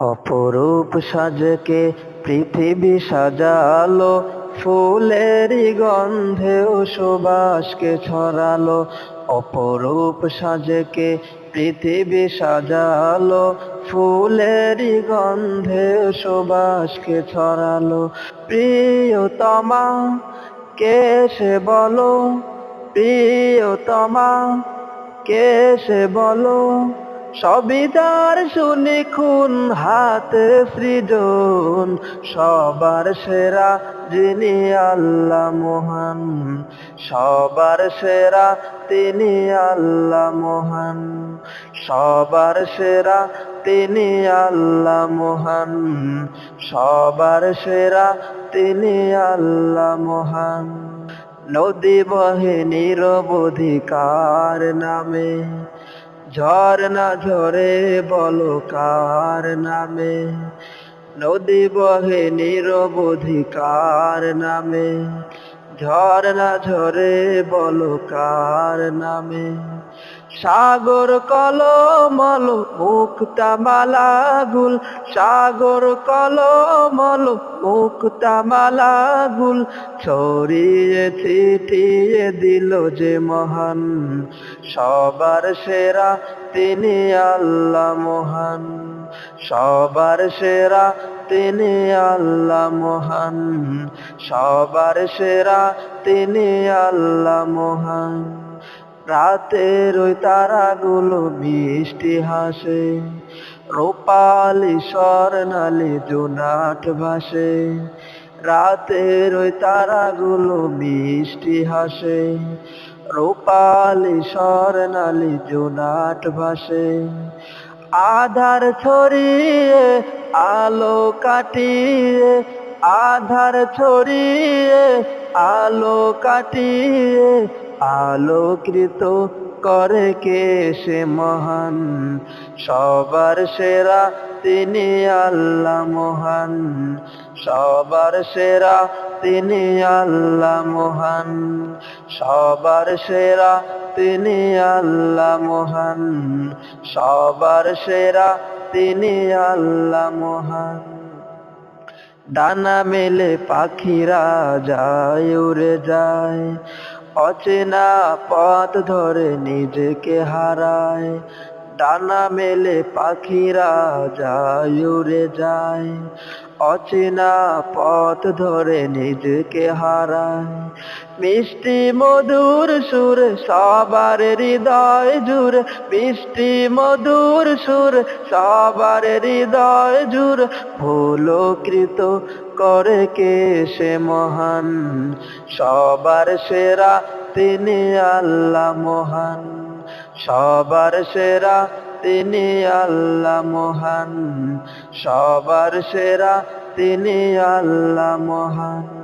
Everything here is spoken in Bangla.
অপরূপ সাজকে পৃথিবী সাজালো, ফুলেরই গন্ধে ও সুবাসকে ছড়ালো। অপরূপ সাজকে পৃথিবী সাজালো, ফুলেরই গন্ধে ও সুবাসকে ছড়ালো। প্রিয়তমা, কে বলো? প্রিয়তমা, কে বলো? সবিদার শুনি খুন, হাতে সৃজন, সবার সেরা যিনি আল্লাহ মহান, সবার সেরা তিনি আল্লাহ মহান, সবার সেরা তিনি আল্লাহ মহান, সবার সেরা তিনি আল্লাহ মহান। নদী বহে নিরবধিকার নামে ঝর্ণা ঝরে বল কার নামে নদী বহে নিরবধিকার নামে। ঝর্ণা ঝরে বলো কার নামে? সাগর কলমল মুক্তা মালাগুল সাগর কলমল মুক্তা মালাগুল ছড়িয়ে ছিটিয়ে দিল যে মহান। সবার সেরা তিনি আল্লাহ মহান। সবার সেরা তিনি আল্লাহ মহান। সবার সেরা তিনি আল্লাহ মহান। রাতের ওই তারাগুলো মিষ্টি হাসে, রূপালি স্বর্ণালি জোনাট ভাসে। রাতের ওই তারাগুলো মিষ্টি হাসে রূপালি স্বর্ণালি জোনাট ভাসে। আধার ছড়িয়ে, আলো কাটিয়ে, আধার ছড়িয়ে, আলো কাটিয়ে, আলোকৃত করে কে সে মহান? সবার সেরা তিনি আল্লাহ মহান। সবার সেরা তিনি আল্লাহ মহান। সবার সেরা তিনি আল্লাহ মহান। সবার সেরা তিনি আল্লাহ মহান। ডানা মেলে পাখিরা যায়, উড়ে যায়। অচেনা পথ ধরে নিজেকে হারায়। ডানা মেলে পাখিরা যায় উড়ে যায় অচেনা পথ ধরে নিজেকে হারায় মিষ্টি মধুর সুর সবার হৃদয় জুড়ে। মিষ্টি মধুর সুর সবার হৃদয় জুড়ে। ভুলকৃত করে কে সে মহান? সবার সেরা তিনি আল্লাহ মহান। সবার সেরা তিনি আল্লাহ মহান। সবার সেরা তিনি আল্লাহ মহান।